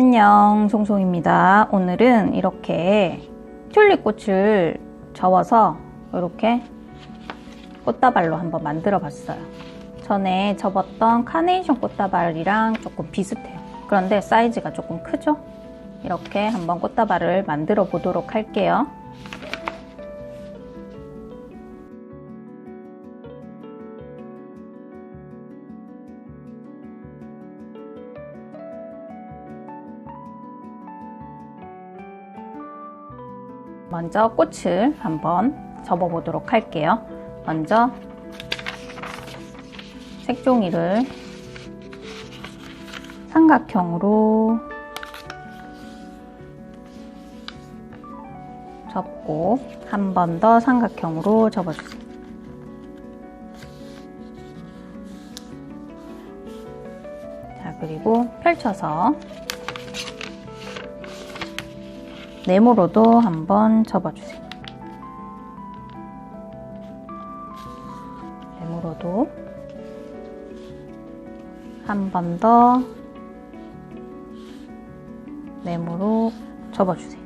안녕 송송입니다. 오늘은 이렇게 튤립꽃을 접어서 이렇게 꽃다발로 한번 만들어 봤어요. 전에 접었던 카네이션 꽃다발이랑 조금 비슷해요. 그런데 사이즈가 조금 크죠? 이렇게 한번 꽃다발을 만들어 보도록 할게요 먼저 꽃을 한번 접어 보도록 할게요. 먼저 색종이를 삼각형으로 접고 한 번 더 삼각형으로 접어주세요. 자, 그리고 펼쳐서 네모로도 한번 접어주세요. 네모로도 한 번 더 네모로 접어주세요.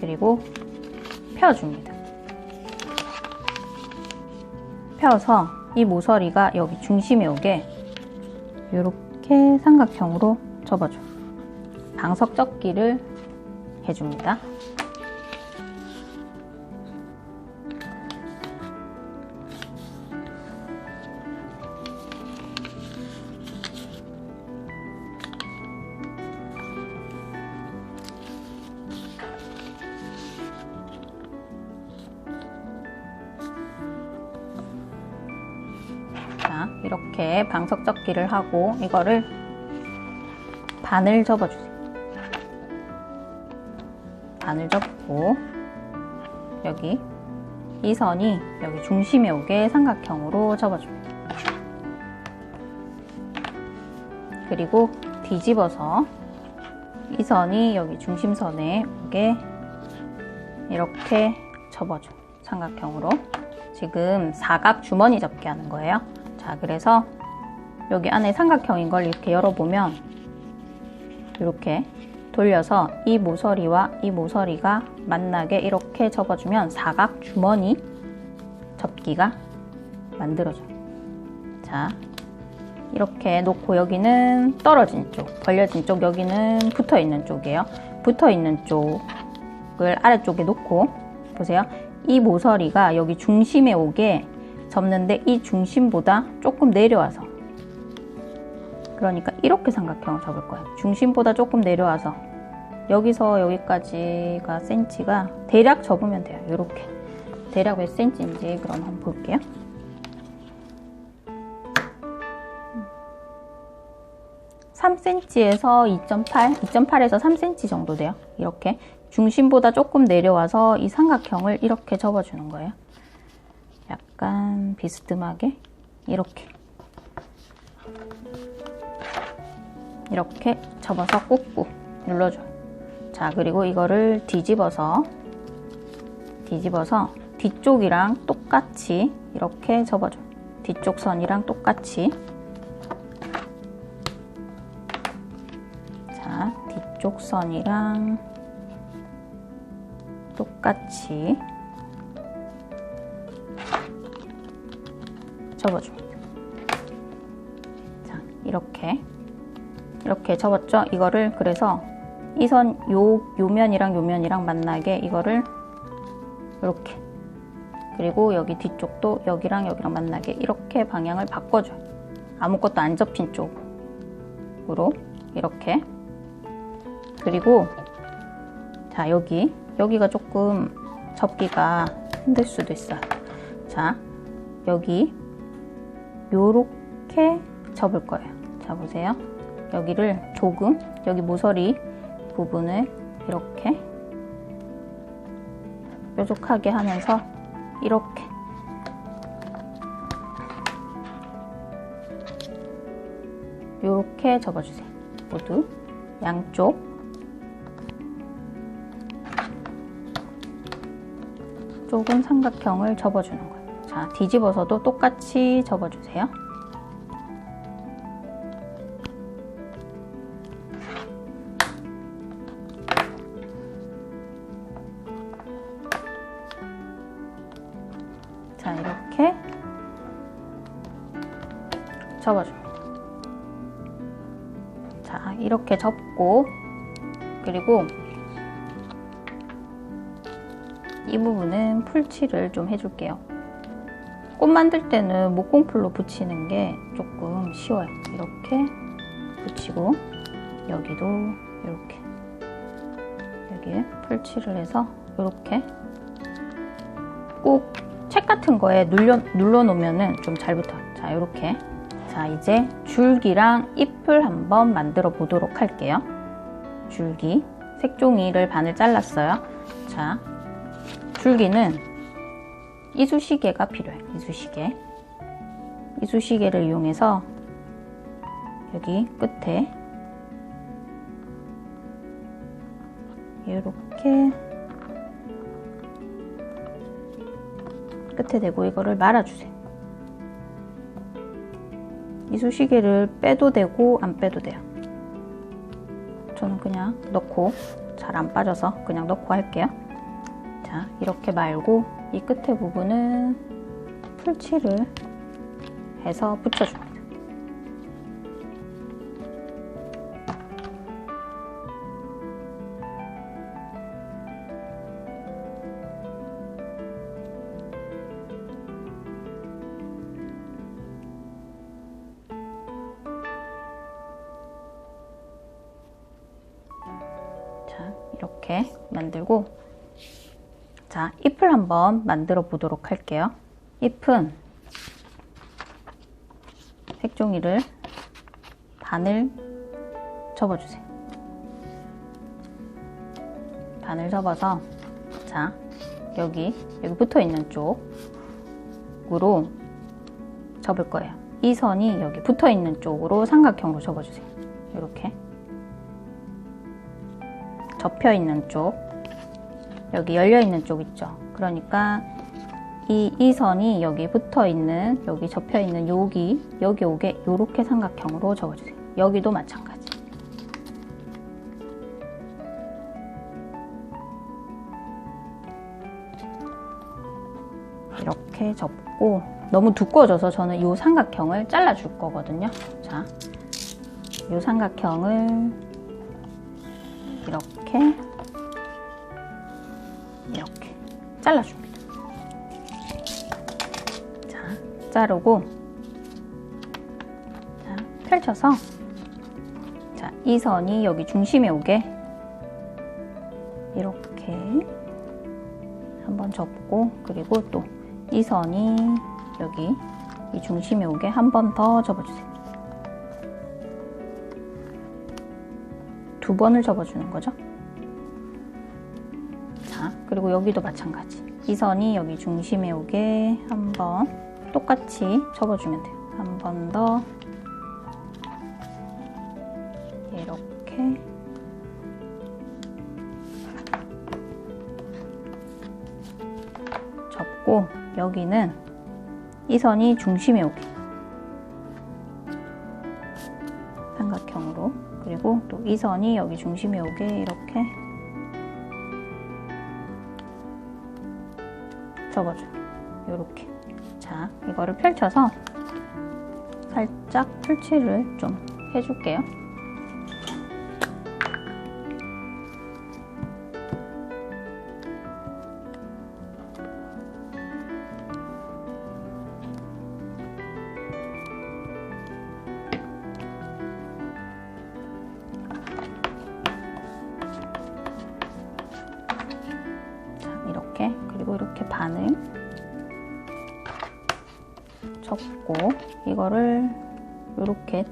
그리고 펴줍니다. 펴서 이 모서리가 여기 중심에 오게 이렇게 삼각형으로 접어줘요. 방석 접기를 해줍니다. 자, 이렇게 방석 접기를 하고 이거를 반을 접어주세요. 반을 접고 여기 이 선이 여기 중심에 오게 삼각형으로 접어줍니다. 그리고 뒤집어서 이 선이 여기 중심선에 오게 이렇게 접어줘 삼각형으로 지금 사각 주머니 접기 하는 거예요. 자 그래서 여기 안에 삼각형인 걸 이렇게 열어보면 이렇게 돌려서 이 모서리와 이 모서리가 만나게 이렇게 접어주면 사각 주머니 접기가 만들어져요. 자, 이렇게 놓고 여기는 떨어진 쪽, 벌려진 쪽, 여기는 붙어 있는 쪽이에요. 붙어 있는 쪽을 아래쪽에 놓고 보세요. 이 모서리가 여기 중심에 오게 접는데 이 중심보다 조금 내려와서 그러니까 이렇게 삼각형을 접을 거예요. 중심보다 조금 내려와서 여기서 여기까지가 센치가 대략 접으면 돼요. 이렇게 대략 몇 센치인지 그럼 한번 볼게요. 음. 3cm에서 2.8, 2.8에서 3cm 정도 돼요. 이렇게 중심보다 조금 내려와서 이 삼각형을 이렇게 접어주는 거예요. 약간 비스듬하게 이렇게 이렇게 접어서 꾹꾹 눌러줘요. 자, 그리고 이거를 뒤집어서 뒤집어서 뒤쪽이랑 똑같이 이렇게 접어줘요. 뒤쪽 선이랑 똑같이 자, 뒤쪽 선이랑 똑같이 접어줍니다. 자, 이렇게 이렇게 접었죠? 이거를 그래서 이 선 요 요면이랑 요면이랑 만나게 이거를 이렇게 그리고 여기 뒤쪽도 여기랑 여기랑 만나게 이렇게 방향을 바꿔줘요. 아무것도 안 접힌 쪽으로 이렇게 그리고 자 여기 여기가 조금 접기가 힘들 수도 있어요. 자 여기 요렇게 접을 거예요. 자 보세요. 여기를 조금 여기 모서리 부분을 이렇게 뾰족하게 하면서 이렇게 이렇게 접어주세요. 모두 양쪽 쪽은 삼각형을 접어주는 거예요. 자, 뒤집어서도 똑같이 접어주세요. 접고 그리고 이 부분은 풀칠을 좀 해줄게요. 꽃 만들 때는 목공풀로 붙이는 게 조금 쉬워요. 이렇게 붙이고 여기도 이렇게 여기에 풀칠을 해서 이렇게 꼭 책 같은 거에 눌러, 눌러 놓으면 좀 잘 붙어요. 자, 이렇게. 자, 이제 줄기랑 잎을 한번 만들어 보도록 할게요. 줄기. 색종이를 반을 잘랐어요. 자, 줄기는 이쑤시개가 필요해요. 이쑤시개. 이쑤시개를 이용해서 여기 끝에 이렇게 끝에 대고 이거를 말아주세요. 이쑤시개를 빼도 되고 안 빼도 돼요. 저는 그냥 넣고 잘 안 빠져서 그냥 넣고 할게요. 자, 이렇게 말고 이 끝에 부분은 풀칠을 해서 붙여줍니다. 만들고 자, 잎을 한번 만들어 보도록 할게요. 잎은 색종이를 반을 접어주세요. 반을 접어서 자, 여기 여기 붙어 있는 쪽으로 접을 거예요. 이 선이 여기 붙어 있는 쪽으로 삼각형으로 접어주세요. 이렇게 접혀 있는 쪽 여기 열려 있는 쪽 있죠. 그러니까 이, 이 선이 여기 붙어 있는 여기 접혀 있는 여기 여기 오게 이렇게 삼각형으로 접어주세요. 여기도 마찬가지. 이렇게 접고 너무 두꺼워져서 저는 이 삼각형을 잘라줄 거거든요. 자, 이 삼각형을 이렇게 자, 자르고 자, 펼쳐서 자, 이 선이 여기 중심에 오게 이렇게 한번 접고 그리고 또 이 선이 여기 이 중심에 오게 한 번 더 접어주세요. 두 번을 접어주는 거죠. 자, 그리고 여기도 마찬가지. 이 선이 여기 중심에 오게 한번 똑같이 접어주면 돼요. 한 번 더 이렇게 접고 여기는 이 선이 중심에 오게 삼각형으로 그리고 또 이 선이 여기 중심에 오게 이렇게 접어줘요. 이거를 펼쳐서 살짝 풀칠을 좀 해줄게요.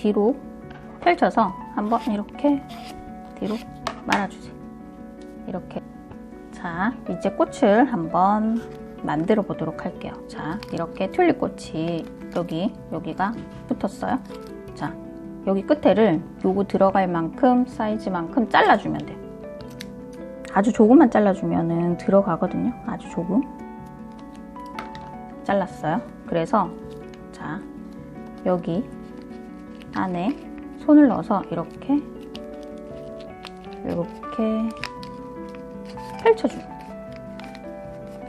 뒤로 펼쳐서 한번 이렇게 뒤로 말아주세요. 이렇게 자 이제 꽃을 한번 만들어 보도록 할게요. 자 이렇게 튤립 꽃이 여기 여기가 붙었어요. 자 여기 끝에를 요거 들어갈 만큼 사이즈만큼 잘라주면 돼요. 아주 조금만 잘라주면 들어가거든요. 아주 조금. 잘랐어요. 그래서 자 여기 안에 손을 넣어서 이렇게 이렇게 펼쳐줍니다.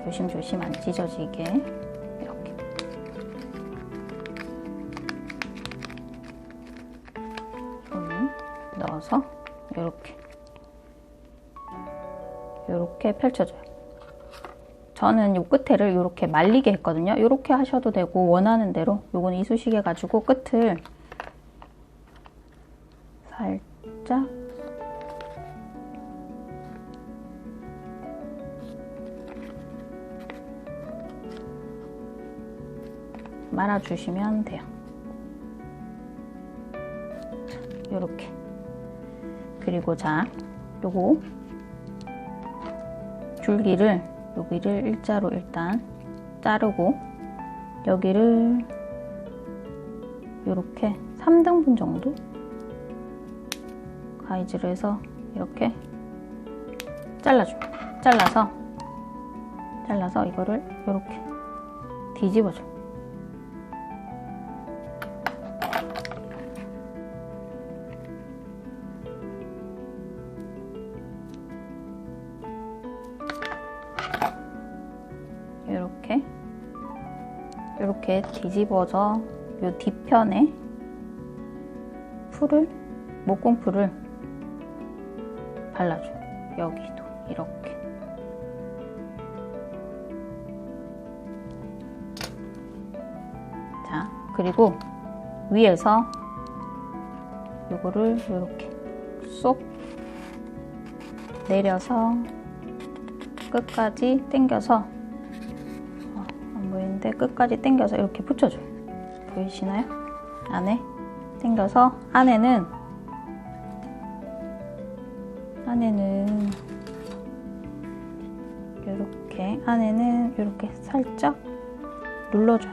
조심조심 안 찢어지게 이렇게 손을 넣어서 이렇게 이렇게 펼쳐줘요. 저는 요 끝에를 이렇게 말리게 했거든요. 이렇게 하셔도 되고 원하는 대로 요건 이쑤시개 가지고 끝을 살짝 말아주시면 돼요. 이렇게. 그리고 자 요거. 줄기를 여기를 일자로 일단 자르고 여기를 이렇게 3등분 정도 가위질을 해서 이렇게 잘라줍니다. 잘라서 잘라서 이거를 이렇게 뒤집어줘. 이렇게 이렇게 뒤집어서 요 뒤편에 풀을 목공풀을 발라줘. 여기도 이렇게. 자, 그리고 위에서 요거를 이렇게 쏙 내려서 끝까지 당겨서 어, 안 보이는데 끝까지 당겨서 이렇게 붙여줘요. 보이시나요? 안에 당겨서 안에는 안에는 이렇게 안에는 이렇게 살짝 눌러줘요.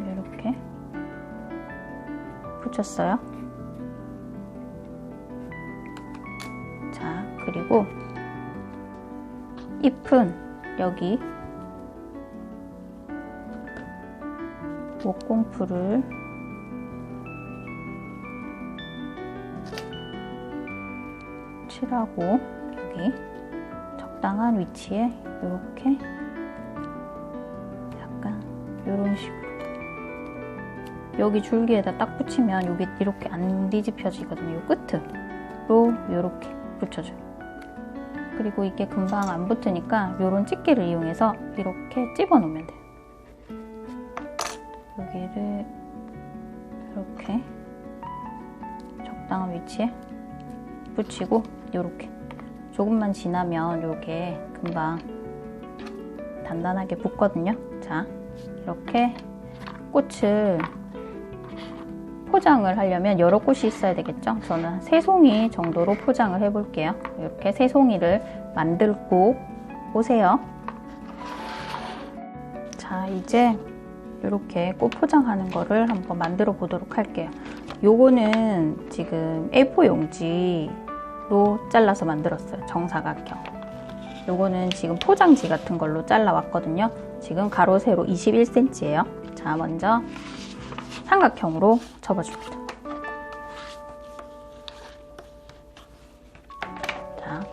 이렇게 붙였어요. 자, 그리고 잎은 여기 목공풀을 칠하고 여기 적당한 위치에 이렇게 약간 이런 식으로 여기 줄기에다 딱 붙이면 여기 이렇게 안 뒤집혀지거든요. 이 끝으로 이렇게 붙여줘요. 그리고 이게 금방 안 붙으니까 이런 집게를 이용해서 이렇게 집어 놓으면 돼요. 여기를 이렇게 적당한 위치에 붙이고 이렇게 조금만 지나면 이렇게 금방 단단하게 붙거든요. 자, 이렇게 꽃을 포장을 하려면 여러 꽃이 있어야 되겠죠? 저는 세 송이 정도로 포장을 해볼게요. 이렇게 세 송이를 만들고 오세요. 자, 이제 이렇게 꽃 포장하는 거를 한번 만들어 보도록 할게요. 요거는 지금 A4 용지 로 잘라서 만들었어요. 정사각형. 요거는 지금 포장지 같은 걸로 잘라왔거든요. 지금 가로 세로 21cm예요. 자, 먼저 삼각형으로 접어줍니다. 자,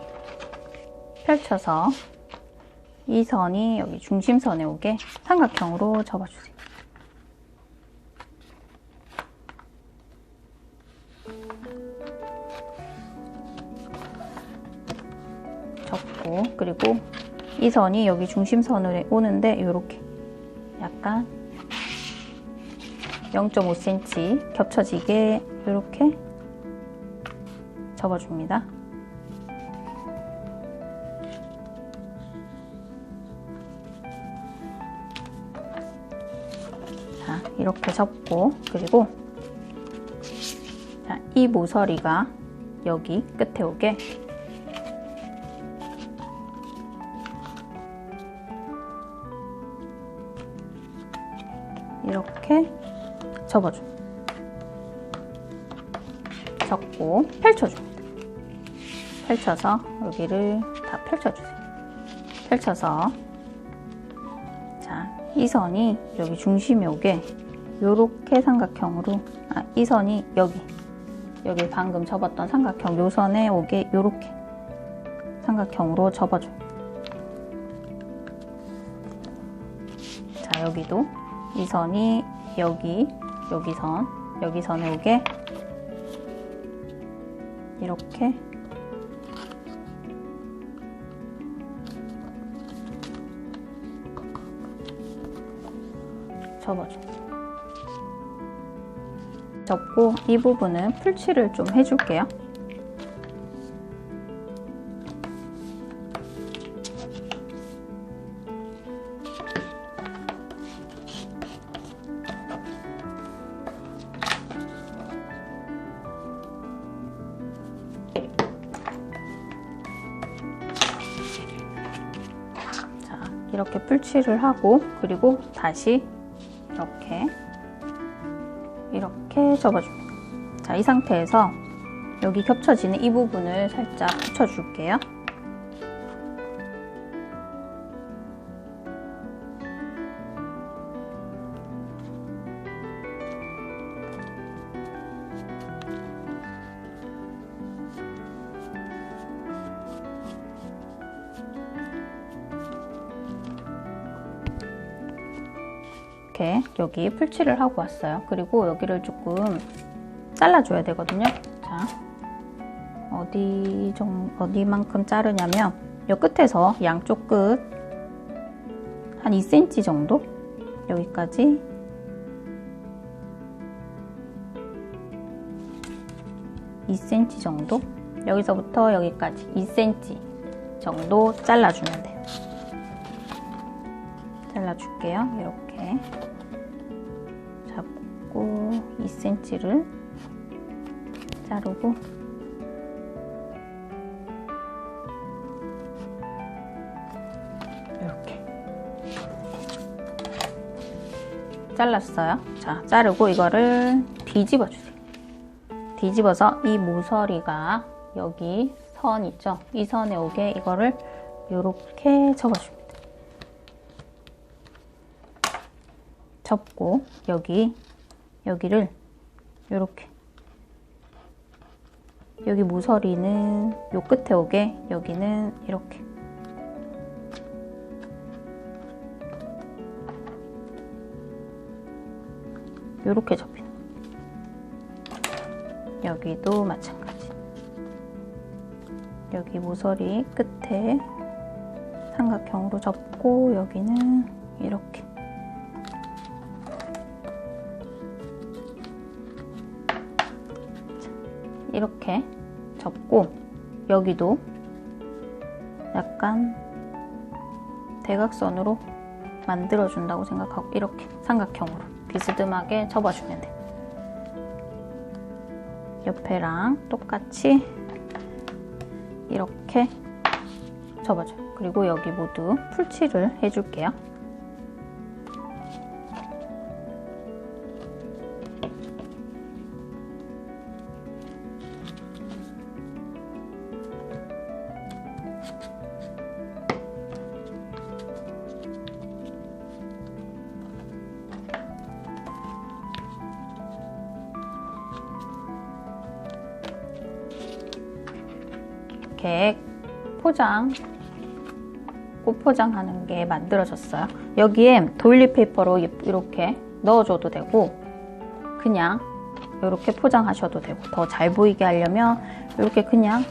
펼쳐서 이 선이 여기 중심선에 오게 삼각형으로 접어주세요. 이 선이 여기 중심선으로 오는데 이렇게 약간 0.5cm 겹쳐지게 이렇게 접어줍니다. 자, 이렇게 접고 그리고 자, 이 모서리가 여기 끝에 오게 이렇게 접어줘. 접고 펼쳐줍니다. 펼쳐서 여기를 다 펼쳐주세요. 펼쳐서 자, 이 선이 여기 중심에 오게 요렇게 삼각형으로 아, 이 선이 여기 여기 방금 접었던 삼각형 요 선에 오게 요렇게 삼각형으로 접어줘. 자, 여기도 이 선이 여기 여기 선 여기 선에 오게 이렇게 접어줘. 접고 이 부분은 풀칠을 좀 해줄게요. 이렇게 풀칠을 하고 그리고 다시 이렇게 이렇게 접어줍니다. 자, 이 상태에서 여기 겹쳐지는 이 부분을 살짝 붙여줄게요. 여기 풀칠을 하고 왔어요. 그리고 여기를 조금 잘라줘야 되거든요. 자, 어디 정 어디만큼 자르냐면 이 끝에서 양쪽 끝 한 2cm 정도? 여기까지. (2cm) 정도? 여기서부터 여기까지 (2cm) 정도 잘라주면 돼요. 잘라줄게요. 이렇게 잡고 2cm를 자르고 이렇게 잘랐어요. 자, 자르고 이거를 뒤집어 주세요. 뒤집어서 이 모서리가 여기 선 있죠? 이 선에 오게 이거를 이렇게 접어줍니다. 접고 여기 여기를 이렇게. 여기 모서리는 요 끝에 오게 여기는 이렇게. 이렇게 접히는 여기도 마찬가지. 여기 모서리 끝에 삼각형으로 접고 여기는 이렇게 여기도 약간 대각선으로 만들어준다고 생각하고 이렇게 삼각형으로 비스듬하게 접어주면 돼. 옆에랑 똑같이 이렇게 접어줘요. 그리고 여기 모두 풀칠을 해줄게요. 이렇게 포장, 꽃 포장하는 게 만들어졌어요. 여기에 도일리 페이퍼로 이렇게 넣어줘도 되고 그냥 이렇게 포장하셔도 되고 더 잘 보이게 하려면 이렇게 그냥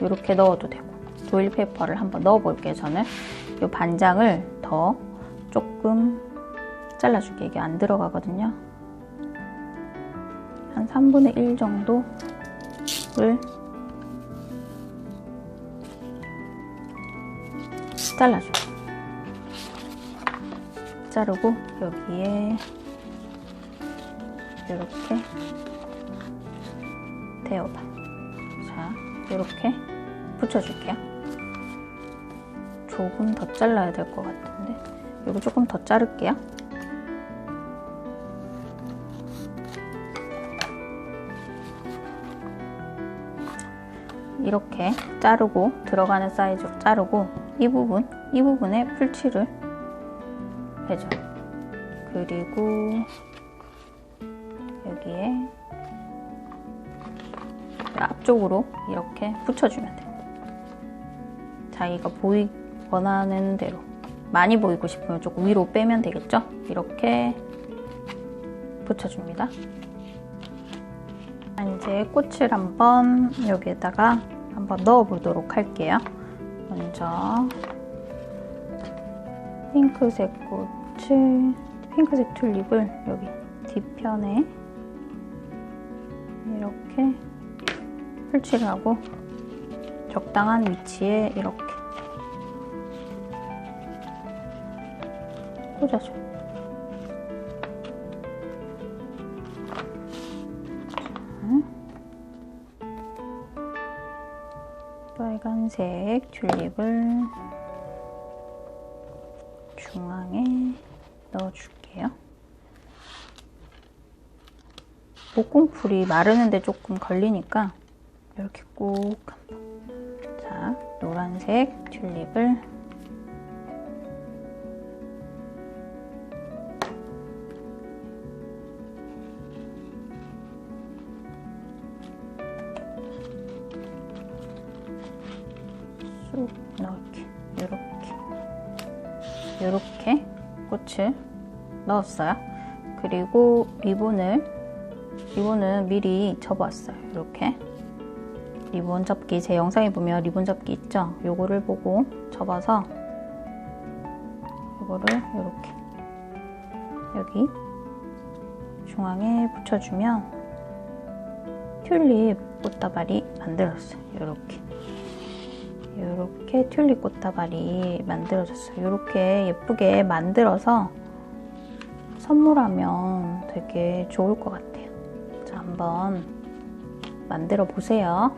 이렇게 넣어도 되고 도일 페이퍼를 한번 넣어 볼게요. 저는 이 반장을 더 조금 잘라줄게 이게 안 들어가거든요. 한 3분의 1 정도를 잘라줘요. 자르고 여기에 이렇게 대어봐. 자, 이렇게 붙여줄게요. 조금 더 잘라야 될 것 같은데 이거 조금 더 자를게요. 이렇게 자르고 들어가는 사이즈로 자르고 이 부분, 이 부분에 풀칠을 해줘요. 그리고 여기에 앞쪽으로 이렇게 붙여주면 돼요. 자기가 보이 원하는 대로 많이 보이고 싶으면 조금 위로 빼면 되겠죠? 이렇게 붙여줍니다. 이제 꽃을 한번 여기에다가 한번 넣어 보도록 할게요. 먼저 핑크색 꽃을 핑크색 튤립을 여기 뒤편에 이렇게 설치를 하고 적당한 위치에 이렇게 꽂아줘. 빨간색 튤립을 중앙에 넣어줄게요. 목공풀이 마르는데 조금 걸리니까 이렇게 꾹 한번. 자, 노란색 튤립을 이렇게 꽃을 넣었어요. 그리고 리본을 리본은 미리 접어왔어요. 이렇게 리본 접기 제 영상에 보면 리본 접기 있죠? 요거를 보고 접어서 요거를 이렇게 여기 중앙에 붙여주면 튤립 꽃다발이 만들었어요. 이렇게 이렇게 튤립 꽃다발이 만들어졌어요. 이렇게 예쁘게 만들어서 선물하면 되게 좋을 것 같아요. 자, 한번 만들어 보세요.